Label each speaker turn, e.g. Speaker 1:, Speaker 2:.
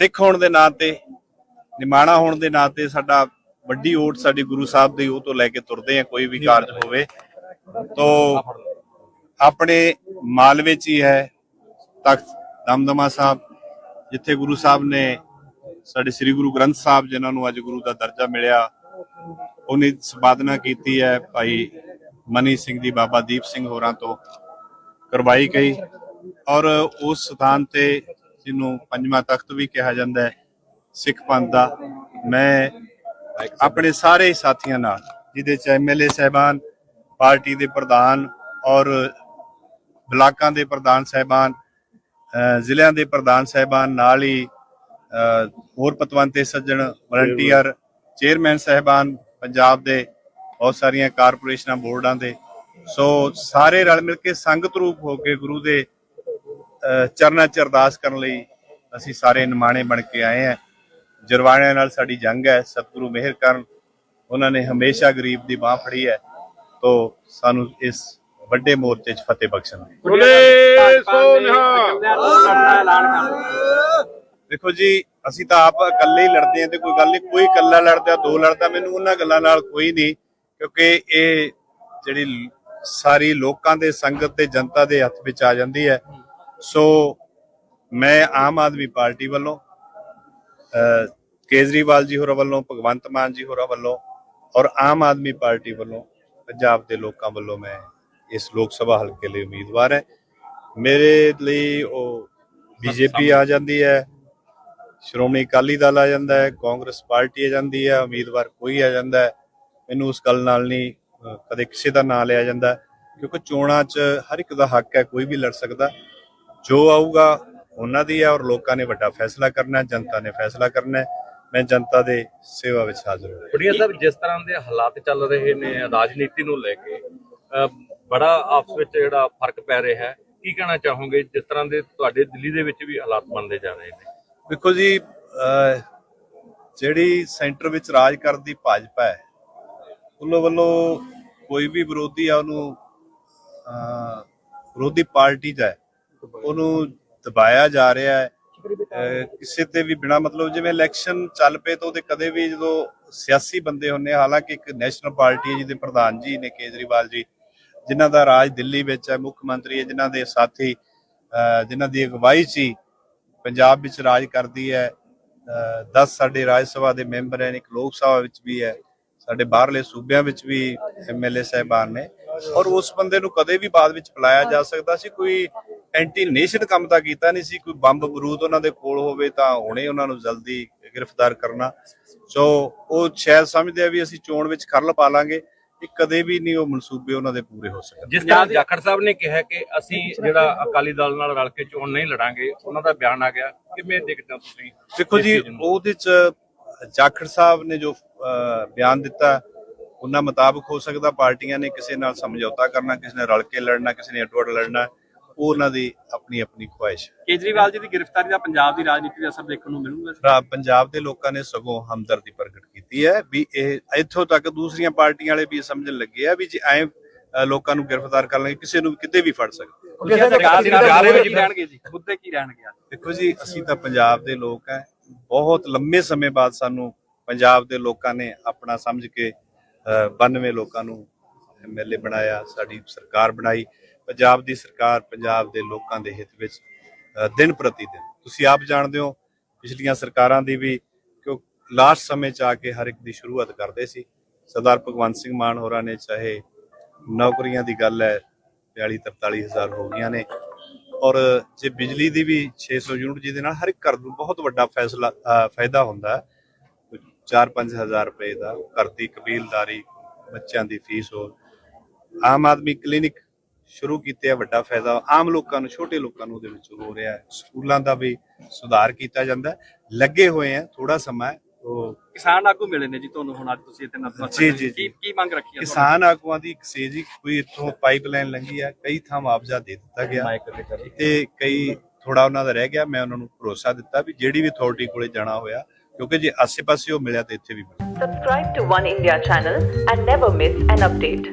Speaker 1: ਸਿੱਖ ਹੋਣ ਦੇ ਨਾਂ ਤੇ, ਨਿਮਾਣਾ ਹੋਣ ਦੇ ਨਾਂ ਤੇ ਸਾਡਾ ਵੱਡੀ ਓਟ ਸਾਡੀ ਗੁਰੂ ਸਾਹਿਬ ਦੀ, ਉਹ ਤੋਂ ਲੈ ਕੇ ਤੁਰਦੇ ਆ ਕੋਈ ਵੀ ਕਾਰਜ ਹੋਵੇ। ਤੋਂ ਆਪਣੇ ਮਾਲਵੇ ਚ ਹੀ ਹੈ, ਤਖਤ ਦਮਦਮਾ ਸਾਹਿਬ, ਜਿੱਥੇ ਗੁਰੂ ਸਾਹਿਬ ਨੇ ਸਾਡੇ ਸ੍ਰੀ ਗੁਰੂ ਗ੍ਰੰਥ ਸਾਹਿਬ ਜਿਨ੍ਹਾਂ ਨੂੰ ਅੱਜ ਗੁਰੂ ਦਾ ਦਰਜਾ ਮਿਲਿਆ, ਉਹਨੇ ਸੰਪਾਦਨਾ ਕੀਤੀ ਹੈ, ਭਾਈ ਮਨੀ ਸਿੰਘ ਦੀ ਬਾਬਾ ਦੀਪ ਸਿੰਘ ਹੋਰਾਂ ਤੋਂ ਕਰਵਾਈ ਗਈ ਔਰ ਉਸ ਸਥਾਨ ਤੇ ਜਿਹਨੂੰ ਪੰਜਵਾਂ ਤਖਤ ਵੀ ਕਿਹਾ ਜਾਂਦਾ ਹੈ, ਸਿੱਖ ਪੰਥ ਦਾ, ਮੈਂ ਆਪਣੇ ਸਾਰੇ ਸਾਥੀਆਂ ਨਾਲ, ਜਿਹਦੇ ਚ ਐਮਐਲਏ ਸਹਿਬਾਨ, ਪਾਰਟੀ ਦੇ ਪ੍ਰਧਾਨ ਔਰ ਬਲਾਕਾਂ ਦੇ ਪ੍ਰਧਾਨ ਸਹਿਬਾਨ ਜ਼ਿਲ੍ਹਿਆਂ ਦੇ ਪ੍ਰਧਾਨ ਸਹਿਬਾਨ, ਨਾਲ ਹੀ ਹੋਰ ਪਤਵੰਤੇ ਸੱਜਣ, ਵਲੰਟੀਅਰ, ਚੇਅਰਮੈਨ ਸਹਿਬਾਨ ਪੰਜਾਬ ਦੇ, ਬਹੁਤ ਸਾਰੀਆਂ ਕਾਰਪੋਰੇਸ਼ਨਾਂ, ਬੋਰਡਾਂ ਦੇ, ਸੋ ਸਾਰੇ ਰਲ ਮਿਲ ਕੇ ਸੰਗਤ ਰੂਪ ਹੋ ਕੇ ਗੁਰੂ ਦੇ ਚਰਨਾਂ 'ਚ ਅਰਦਾਸ ਕਰਨ ਲਈ ਅਸੀਂ ਸਾਰੇ ਨਿਮਾਣੇ ਬਣ ਕੇ ਆਏ ਹਾਂ। ਜਰਵਾਣਿਆਂ ਨਾਲ ਸਾਡੀ ਜੰਗ ਹੈ ਸਤਿਗੁਰੂ ਮਿਹਰ ਕਰਨ। ਉਹਨਾਂ ਨੇ ਹਮੇਸ਼ਾ ਗਰੀਬ ਦੀ ਬਾਹ ਫੜੀ ਹੈ ਤੋਂ ਸਾਨੂੰ ਇਸ ਵੱਡੇ ਮੋਰਚੇ 'ਚ ਫਤਿਹ ਬਖਸ਼ਣ
Speaker 2: ਬੋਲੇ
Speaker 1: ਦੇਖੋ ਜੀ ਅਸੀਂ ਤਾਂ ਆਪ ਇਕੱਲੇ ਹੀ ਲੜਦੇ ਹਾਂ ਤੇ ਕੋਈ ਗੱਲ ਨਹੀਂ ਕੋਈ ਇਕੱਲਾ ਲੜਦਾ ਦੋ ਲੜਦਾ ਮੈਨੂੰ ਉਹਨਾਂ ਗੱਲਾਂ ਨਾਲ ਕੋਈ ਨਹੀਂ ਕਿਉਂਕਿ ਇਹ ਜਿਹੜੀ ਸਾਰੀ ਲੋਕਾਂ ਦੇ ਸੰਗਤ ਤੇ ਜਨਤਾ ਦੇ ਹੱਥ ਵਿੱਚ ਆ ਜਾਂਦੀ ਹੈ। ਸੋ ਮੈਂ ਆਮ ਆਦਮੀ ਪਾਰਟੀ ਵੱਲੋਂ ਕੇਜਰੀਵਾਲ ਜੀ ਹੋਰਾਂ ਵੱਲੋਂ, ਭਗਵੰਤ ਮਾਨ ਜੀ ਹੋਰਾਂ ਵੱਲੋਂ ਔਰ ਆਮ ਆਦਮੀ ਪਾਰਟੀ ਵੱਲੋਂ, ਪੰਜਾਬ ਦੇ ਲੋਕਾਂ ਵੱਲੋਂ ਮੈਂ ਇਸ ਲੋਕ ਸਭਾ ਹਲਕੇ ਲਈ ਉਮੀਦਵਾਰ ਹੈ। ਮੇਰੇ ਲਈ ਉਹ ਬੀਜੇਪੀ ਆ ਜਾਂਦੀ ਹੈ, ਸ਼੍ਰੋਮਣੀ ਅਕਾਲੀ ਦਲ ਆ ਜਾਂਦਾ ਹੈ, ਕਾਂਗਰਸ ਪਾਰਟੀ ਆ ਜਾਂਦੀ ਹੈ, ਉਮੀਦਵਾਰ ਕੋਈ ਆ ਜਾਂਦਾ ਹੈ, ਮੈਨੂੰ ਉਸ ਗੱਲ ਨਾਲ ਨਹੀਂ ਕਦੇ ਕਿਸੇ ਦਾ ਨਾਂ ਲਿਆ ਜਾਂਦਾ। ਕਿਉਂਕਿ ਚੋਣਾਂ 'ਚ ਹਰ ਇੱਕ ਦਾ ਹੱਕ ਹੈ, ਕੋਈ ਵੀ ਲੜ ਸਕਦਾ। ਜੋ ਆਊਗਾ ਉਹਨਾਂ ਦੀ ਹੈ ਔਰ ਲੋਕਾਂ ਨੇ ਵੱਡਾ ਫੈਸਲਾ ਕਰਨਾ ਜਨਤਾ ਨੇ ਫੈਸਲਾ ਕਰਨਾ ਮੈਂ ਜਨਤਾ ਦੇ ਸੇਵਾ ਵਿੱਚ ਹਾਜ਼ਰ ਹਾਂ।
Speaker 2: ਬੜੀਆ ਸਾਹਿਬ ਜਿਸ ਤਰ੍ਹਾਂ ਦੇ ਹਾਲਾਤ ਚੱਲ ਰਹੇ ਨੇ ਰਾਜਨੀਤੀ ਨੂੰ ਲੈ ਕੇ ਬੜਾ ਆਪਸ ਵਿੱਚ ਜਿਹੜਾ ਫ਼ਰਕ ਪੈ ਰਿਹਾ ਹੈ। ਕੀ ਕਹਿਣਾ ਚਾਹੋਗੇ? ਜਿਸ ਤਰ੍ਹਾਂ ਦੇ ਤੁਹਾਡੇ ਦਿੱਲੀ ਦੇ ਵਿੱਚ ਵੀ ਹਾਲਾਤ ਬਣਦੇ ਜਾ ਰਹੇ ਨੇ।
Speaker 1: ਦੇਖੋ ਜੀ ਜਿਹੜੀ ਸੈਂਟਰ ਵਿੱਚ ਰਾਜ ਕਰਦੀ ਭਾਜਪਾ ਹੈ ਉਹਨਾਂ ਵੱਲੋਂ ਕੋਈ ਵੀ ਵਿਰੋਧੀ ਆ ਉਹਨੂੰ ਵਿਰੋਧੀ ਪਾਰਟੀ ਦਾ ਹੈ। ਉਹਨੂੰ ਦਬਾਇਆ ਜਾ ਰਿਹਾ ਹੈ। ਕਿਸੇ ਤੇ ਵੀ ਬਿਨਾ ਮਤਲਬ ਜਿਵੇਂ ਇਲੈਕਸ਼ਨ ਚੱਲ ਪਏ ਤਾਂ ਉਹਦੇ ਕਦੇ ਵੀ ਜਦੋਂ ਸਿਆਸੀ ਬੰਦੇ ਹੁੰਨੇ ਹਾਲਾਂਕਿ ਇੱਕ ਨੈਸ਼ਨਲ ਪਾਰਟੀ ਹੈ ਜਿਹਦੇ ਪ੍ਰਧਾਨ ਜੀ ਨੇ ਕੇਜਰੀਵਾਲ ਜੀ, ਜਿਨ੍ਹਾਂ ਦਾ ਰਾਜ ਦਿੱਲੀ ਵਿੱਚ ਹੈ, ਮੁੱਖ ਮੰਤਰੀ ਹੈ, ਜਿਨ੍ਹਾਂ ਦੇ ਸਾਥੀ ਜਿਨ੍ਹਾਂ ਦੀ ਅਗਵਾਈ 'ਚ ਪੰਜਾਬ ਵਿੱਚ ਰਾਜ ਕਰਦੀ ਹੈ। 10 ਸਾਡੇ ਰਾਜ ਸਭਾ ਦੇ ਮੈਂਬਰ ਹਨ, ਇੱਕ ਲੋਕ ਸਭਾ ਵਿੱਚ ਵੀ ਹੈ, ਸਾਡੇ ਬਾਹਰਲੇ ਸੂਬਿਆਂ ਵਿੱਚ ਵੀ ਐਮਐਲਏ ਸਹਿਬਾਨ ਨੇ। ਔਰ ਉਸ ਬੰਦੇ ਨੂੰ ਕਦੇ ਵੀ ਬਾਅਦ ਵਿੱਚ ਬੁਲਾਇਆ ਜਾ ਸਕਦਾ ਸੀ, ਕੋਈ ਐਂਟੀ ਨੇਸ਼ਨ ਕੰਮ ਤਾਂ ਕੀਤਾ ਨਹੀਂ ਸੀ ਕੋਈ ਬੰਬ ਬਰੂਦ ਉਹਨਾਂ ਦੇ ਕੋਲ ਹੋਵੇ ਤਾਂ ਹੁਣੇ ਉਹਨਾਂ ਨੂੰ ਜਲਦੀ ਗ੍ਰਿਫਤਾਰ ਕਰਨਾ। ਸੋ ਉਹ ਸ਼ਾਇਦ ਸਮਝਦੇ ਆ ਵੀ ਅਸੀਂ ਚੋਣ ਵਿੱਚ ਖਰਲ ਪਾ ਲਾਂਗੇ ਇਹ ਕਦੇ ਵੀ ਨਹੀਂ ਉਹ ਮਨਸੂਬੇ ਉਹਨਾਂ ਦੇ ਪੂਰੇ ਹੋ ਸਕਦੇ
Speaker 2: ਜਿਸ ਤਰ੍ਹਾਂ ਜਾਖੜ ਸਾਹਿਬ ਨੇ ਕਿਹਾ ਕਿ ਅਸੀਂ ਜਿਹੜਾ ਅਕਾਲੀ ਦਲ ਨਾਲ ਰਲ ਕੇ ਚੋਣ ਨਹੀਂ ਲੜਾਂਗੇ ਉਹਨਾਂ ਦਾ ਬਿਆਨ ਆ ਗਿਆ। ਕਿਵੇਂ ਦੇਖਦੇ ਹੋ ਤੁਸੀਂ
Speaker 1: ਦੇਖੋ ਜੀ? ਉਹਦੇ ਚ ਜਾਖੜ ਸਾਹਿਬ ਨੇ ਜੋ ਬਿਆਨ ਦਿੱਤਾ ਉਹਨਾਂ ਮੁਤਾਬਕ ਹੋ ਸਕਦਾ ਪਾਰਟੀਆਂ ਨੇ ਕਿਸੇ ਨਾਲ ਸਮਝੌਤਾ ਕਰਨਾ ਕਿਸੇ ਨੇ ਰਲ ਕੇ ਲੜਨਾ ਕਿਸੇ ਨੇ ਅੱਡੋ ਅੱਡ ਲੜਨਾ। ਉਹ ਉਹਨਾਂ ਦੀ ਆਪਣੀ ਆਪਣੀ ਖੁਆਇਸ਼ ਹੈ।
Speaker 3: ਕੇਜਰੀਵਾਲ ਜੀ ਦੀ ਗ੍ਰਿਫਤਾਰੀ ਦਾ ਪੰਜਾਬ ਦੀ ਰਾਜਨੀਤੀ ਤੇ ਅਸਰ ਦੇਖਣ ਨੂੰ ਮਿਲੂਗਾ
Speaker 1: ਰਾ- ਪੰਜਾਬ ਦੇ ਲੋਕਾਂ ਨੇ ਸਗੋਂ ਹਮਦਰਦੀ ਪ੍ਰਗਟ ਕੀਤੀ ਹੈ ਵੀ ਇਹ ਇੱਥੋਂ ਤੱਕ ਦੂਸਰੀਆਂ ਪਾਰਟੀਆਂ ਵਾਲੇ ਵੀ ਸਮਝਣ ਲੱਗੇ ਆ ਵੀ ਜੇ ਐ ਲੋਕਾਂ ਨੂੰ ਗ੍ਰਿਫਤਾਰ ਕਰ ਲਾਂਗੇ ਕਿਸੇ ਨੂੰ ਵੀ ਕਿਤੇ ਵੀ ਫੜ ਸਕਦੇ।
Speaker 3: ਸਰਕਾਰ ਦੇ ਨਾਲ ਜਾ ਰਹੇ ਹੋ ਕੀ ਰਹਿਣਗੇ ਜੀ? ਮੁੱਦੇ ਕੀ ਰਹਿਣਗੇ ਅੱਜ?
Speaker 1: ਦੇਖੋ ਜੀ ਅਸੀਂ ਤਾਂ ਪੰਜਾਬ ਦੇ ਲੋਕ ਹੈ ਬਹੁਤ ਲੰਮੇ ਸਮੇਂ ਬਾਅਦ ਸਾਨੂੰ ਪੰਜਾਬ ਦੇ ਲੋਕਾਂ ਨੇ ਆਪਣਾ ਸਮਝ ਕੇ ਅਹ, 92 ਲੋਕਾਂ ਨੂੰ ਐਮਐਲਏ ਬਣਾਇਆ ਸਾਡੀ ਸਰਕਾਰ ਬਣਾਈ। ਪੰਜਾਬ ਦੀ ਸਰਕਾਰ ਪੰਜਾਬ ਦੇ ਲੋਕਾਂ ਦੇ ਹਿੱਤ ਵਿੱਚ ਦਿਨ ਪ੍ਰਤੀ ਦਿਨ। ਤੁਸੀਂ ਆਪ ਜਾਣਦੇ ਹੋ, ਪਿਛਲੀਆਂ ਸਰਕਾਰਾਂ ਦੀ ਵੀ ਕਿਉਂ ਲਾਸਟ ਸਮੇਂ ਚ ਆ ਕੇ ਹਰ ਇੱਕ ਦੀ ਸ਼ੁਰੂਆਤ ਕਰਦੇ ਸੀ। ਸਰਦਾਰ ਭਗਵੰਤ ਸਿੰਘ ਮਾਨ ਹੋਰਾਂ ਨੇ, ਚਾਹੇ ਨੌਕਰੀਆਂ ਦੀ ਗੱਲ ਹੈ 42 43 ਹਜ਼ਾਰ ਹੋ ਗਈਆਂ ਨੇ। ਔਰ ਜੇ ਬਿਜਲੀ ਦੀ ਵੀ 600 ਯੂਨਿਟ ਜਿਹਦੇ ਨਾਲ ਹਰ ਇੱਕ ਘਰ ਨੂੰ ਬਹੁਤ ਵੱਡਾ ਫੈਸਲਾ ਫਾਇਦਾ ਹੁੰਦਾ ਹੈ 4-5 ਹਜ਼ਾਰ ਰੁਪਏ ਦਾ, ਘਰ ਦੀ ਕਬੀਲਦਾਰੀ ਬੱਚਿਆਂ ਦੀ ਫੀਸ ਹੋ ਆਮ ਆਦਮੀ ਕਲੀਨਿਕ ਸ਼ੁਰੂ ਕੀਤੇ ਆ ਵੱਡਾ ਫਾਇਦਾ ਆਮ ਲੋਕਾਂ ਨੂੰ ਛੋਟੇ ਲੋਕਾਂ ਨੂੰ ਉਹਦੇ ਵਿੱਚ ਹੋ ਰਿਹਾ ਹੈ ਸਕੂਲਾਂ ਦਾ ਵੀ ਸੁਧਾਰ ਕੀਤਾ ਜਾਂਦਾ ਹੈ। ਲੱਗੇ ਹੋਏ ਆ ਥੋੜਾ ਸਮਾਂ ਉਹ
Speaker 3: ਕਿਸਾਨ ਆਗੂ ਮਿਲੇ ਨੇ ਜੀ ਤੁਹਾਨੂੰ ਹੁਣ ਅੱਜ ਤੁਸੀਂ ਇੱਥੇ ਨਤਮਸਤਕ
Speaker 1: ਜੀ, ਜੀ,
Speaker 3: ਕੀ
Speaker 1: ਜੀ।
Speaker 3: ਕੀ ਮੰਗ ਰੱਖੀ ਹੈ
Speaker 1: ਕਿਸਾਨ ਆਗੂਆਂ ਦੀ ਇੱਕ ਸੇਜੀ ਕੋਈ ਇੱਥੋਂ ਪਾਈਪਲਾਈਨ ਲੰਘੀ ਹੈ ਕਈ ਥਾਂ ਮੁਆਵਜ਼ਾ ਦੇ ਦਿੱਤਾ ਗਿਆ ਤੇ ਕਈ ਥੋੜਾ ਉਹਨਾਂ ਦਾ ਰਹਿ ਗਿਆ ਮੈਂ ਉਹਨਾਂ ਨੂੰ ਭਰੋਸਾ ਦਿੱਤਾ ਵੀ ਜਿਹੜੀ ਵੀ ਅਥਾਰਟੀ ਕੋਲੇ ਜਾਣਾ ਹੋਇਆ ਕਿਉਂਕਿ ਜੇ ਆਸੇ-ਪਾਸੇ ਉਹ ਮਿਲਿਆ ਤੇ ਇੱਥੇ ਵੀ ਮਿਲਿਆ
Speaker 4: Subscribe to One India channel and never miss an update.